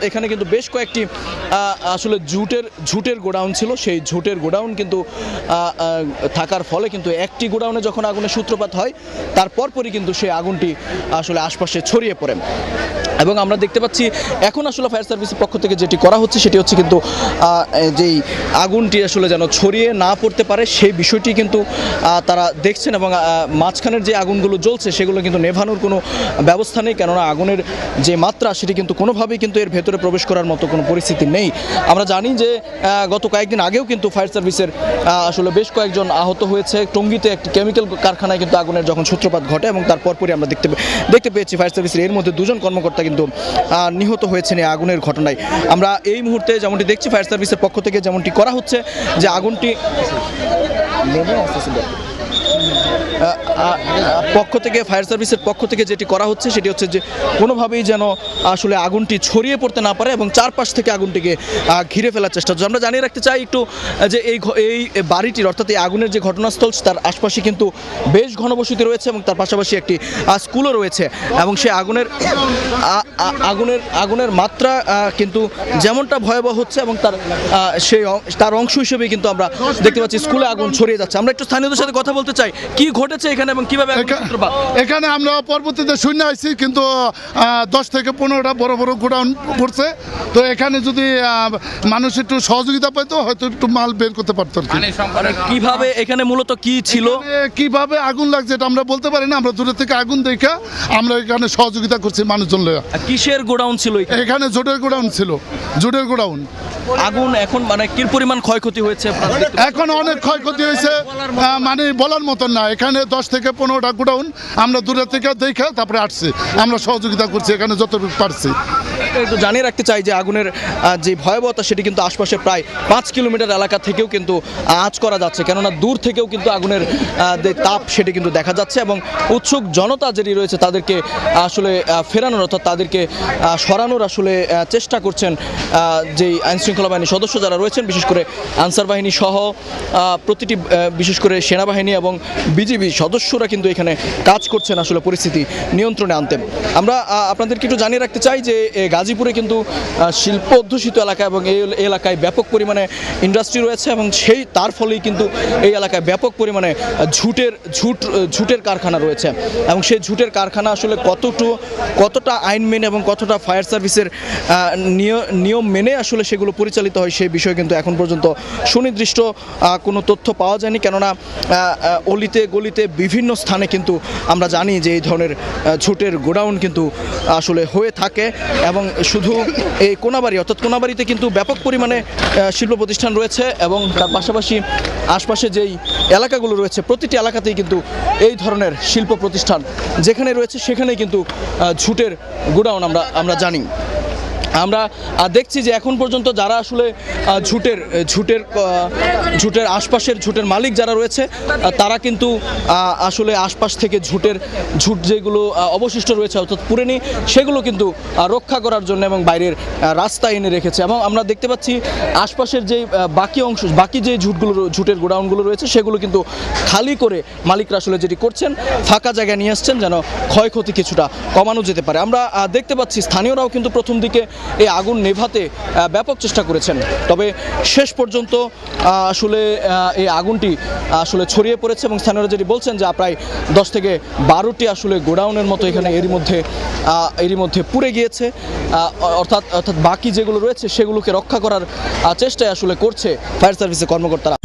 এখানে কিন্তু বেশ কয়েকটি আসলে ঝুটের ঝুটের গোডাউন ছিল। সেই ঝুটের গোডাউন কিন্তু থাকার ফলে কিন্তু একটি গোডাউনে যখন আগুনের সূত্রপাত হয়, তারপর পরই কিন্তু সেই আগুনটি আসলে আশপাশে ছড়িয়ে পড়ে। এবং আমরা দেখতে পাচ্ছি এখন আসলে ফায়ার সার্ভিসের পক্ষ থেকে যেটি করা হচ্ছে, সেটি হচ্ছে কিন্তু যেই আগুনটি আসলে যেন ছড়িয়ে না পড়তে পারে, সেই বিষয়টি কিন্তু তারা দেখছেন এবং মাঝখানের যে আগুনগুলো জ্বলছে, সেগুলো কিন্তু নেভানোর কোনো ব্যবস্থা নেই, কেননা আগুনের যে মাত্রা, সেটি কিন্তু কোনোভাবেই কিন্তু এর ভেতরে প্রবেশ করার মতো কোনো পরিস্থিতি নেই। আমরা জানি যে গত কয়েকদিন আগেও কিন্তু ফায়ার সার্ভিসের আসলে বেশ কয়েকজন আহত হয়েছে। টঙ্গিতে একটি কেমিক্যাল কারখানায় কিন্তু আগুনের যখন সূত্রপাত ঘটে এবং তারপর পরই আমরা দেখতে দেখতে পেয়েছি ফায়ার সার্ভিসের। এর মধ্যে দুজন কর্মকর্তা কিন্তু আহ, নিহত হয়েছেন এই আগুনের ঘটনায়। আমরা এই মুহূর্তে যেমনটি দেখছি ফায়ার সার্ভিসের পক্ষ থেকে যেমনটি করা হচ্ছে যে আগুনটি পক্ষ থেকে, ফায়ার সার্ভিসের পক্ষ থেকে যেটি করা হচ্ছে, সেটি হচ্ছে যে কোনোভাবেই যেন আসলে আগুনটি ছড়িয়ে পড়তে না পারে এবং চারপাশ থেকে আগুনটিকে ঘিরে ফেলার চেষ্টা হচ্ছে। আমরা জানিয়ে রাখতে চাই একটু যে এই এই বাড়িটির, অর্থাৎ এই আগুনের যে ঘটনাস্থল, তার আশপাশে কিন্তু বেশ ঘনবসতি রয়েছে এবং তার পাশাপাশি একটি স্কুলও রয়েছে এবং সেই আগুনের আগুনের আগুনের মাত্রা কিন্তু যেমনটা ভয়াবহ হচ্ছে এবং তার সেই তার অংশ হিসেবেই কিন্তু আমরা দেখতে পাচ্ছি স্কুলে আগুন ছড়িয়ে যাচ্ছে। আমরা একটু স্থানীয়দের সাথে কথা বলতে চাই, কি ঘটেছে এখানে এবং কীভাবে? এখানে আমরা পরবর্তীতে শূন্য আইছি কিন্তু দশ থেকে পনেরোটা বড় বড় গোডাউন পড়ছে। তো এখানে যদি মানুষ একটু সহযোগিতা পাইতো হয়তো একটু মাল বের করতে পারতো আর মানে কীভাবে এখানে মূলত কি ছিল? কীভাবে আগুন লাগছে এটা আমরা বলতে পারি না আমরা দূরে থেকে আগুন দেখা আমরা এখানে সহযোগিতা করছি মানুষজন কিসের গোডাউন ছিল এখানে? এখানে জোটের গোডাউন ছিল জোটের গোডাউন। আগুন এখন মানে কি পরিমাণ ক্ষয়ক্ষতি হয়েছে এখন অনেক ক্ষয়ক্ষতি হয়েছে মানে বলার মতন না। এখানে দশ থেকে পনেরোটা গোডাউন আমরা দূরে থেকে দেখে তারপরে আসছি। আমরা সহযোগিতা করছি এখানে যত পারছি। একটু জানিয়ে রাখতে চাই যে আগুনের যে ভয়াবহতা সেটি কিন্তু আশপাশে প্রায় পাঁচ কিলোমিটার এলাকা থেকেও কিন্তু আঁচ করা যাচ্ছে। কেননা দূর থেকেও কিন্তু আগুনের যে তাপ সেটি কিন্তু দেখা যাচ্ছে এবং উৎসুক জনতা যেটি রয়েছে তাদেরকে আসলে ফেরানোর অর্থাৎ তাদেরকে সরানোর আসলে চেষ্টা করছেন যেই আইন শৃঙ্খলা বাহিনীর সদস্য যারা রয়েছেন, বিশেষ করে আনসার বাহিনী সহ প্রতিটি বিশেষ করে সেনাবাহিনী এবং বিজিবি সদস্যরা কিন্তু এখানে কাজ করছেন আসলে পরিস্থিতি নিয়ন্ত্রণে আনতে। আমরা আপনাদেরকে একটু জানিয়ে রাখতে চাই যে গাজীপুরে কিন্তু শিল্প অধ্যুষিত এলাকা এবং এই এলাকায় ব্যাপক পরিমাণে ইন্ডাস্ট্রি রয়েছে এবং সেই, তার ফলেই কিন্তু এই এলাকায় ব্যাপক পরিমাণে ঝুটের, ঝুট, ঝুটের কারখানা রয়েছে। এবং সেই ঝুটের কারখানা আসলে কতটু, কতটা আইন মেনে এবং কতটা ফায়ার সার্ভিসের নিয়- নিয়ম মেনে আসলে সেগুলো পরিচালিত হয় সেই বিষয়ে কিন্তু এখন পর্যন্ত সুনির্দিষ্ট কোনো তথ্য পাওয়া যায়নি। কেননা অলিতে গলিতে বিভিন্ন স্থানে কিন্তু আমরা জানি যে এই ধরনের ঝুটের গোডাউন কিন্তু আসলে হয়ে থাকে এবং শুধু এই কোনাবাড়ি, অর্থাৎ কোনাবাড়িতে কিন্তু ব্যাপক পরিমাণে শিল্প প্রতিষ্ঠান রয়েছে এবং তার পাশাপাশি আশপাশে যেই এলাকাগুলো রয়েছে, প্রতিটি এলাকাতেই কিন্তু এই ধরনের শিল্প প্রতিষ্ঠান যেখানে রয়েছে, সেখানেই কিন্তু ঝুটের গুডাউন আমরা আমরা জানি। আমরা দেখছি যে এখন পর্যন্ত যারা আসলে ঝুটের ঝুটের ঝুটের আশপাশের ঝুটের মালিক যারা রয়েছে তারা কিন্তু আসলে আশপাশ থেকে ঝুটের, ঝুট যেগুলো অবশিষ্ট রয়েছে, অর্থাৎ পুরেনি, সেগুলো কিন্তু রক্ষা করার জন্য এবং বাইরের রাস্তা এনে রেখেছে। এবং আমরা দেখতে পাচ্ছি আশপাশের যে বাকি অংশ, বাকি যে ঝুটগুলো, ঝুটের গোডাউনগুলো রয়েছে, সেগুলো কিন্তু খালি করে মালিকরা আসলে যেটি করছেন, ফাঁকা জায়গায় নিয়ে আসছেন, যেন ক্ষয়ক্ষতি কিছুটা কমানো যেতে পারে। আমরা দেখতে পাচ্ছি স্থানীয়রাও কিন্তু প্রথম দিকে এই আগুন নেভাতে ব্যাপক চেষ্টা করেছেন। তবে শেষ পর্যন্ত আসলে এই আগুনটি আসলে ছড়িয়ে পড়েছে এবং স্থানীয়রা যেটি বলছেন যে প্রায় দশ থেকে বারোটি আসলে গোডাউনের মতো এখানে এরই মধ্যে এরই মধ্যে পুড়ে গিয়েছে। অর্থাৎ অর্থাৎ বাকি যেগুলো রয়েছে সেগুলোকে রক্ষা করার চেষ্টায় আসলে করছে ফায়ার সার্ভিসের কর্মকর্তারা।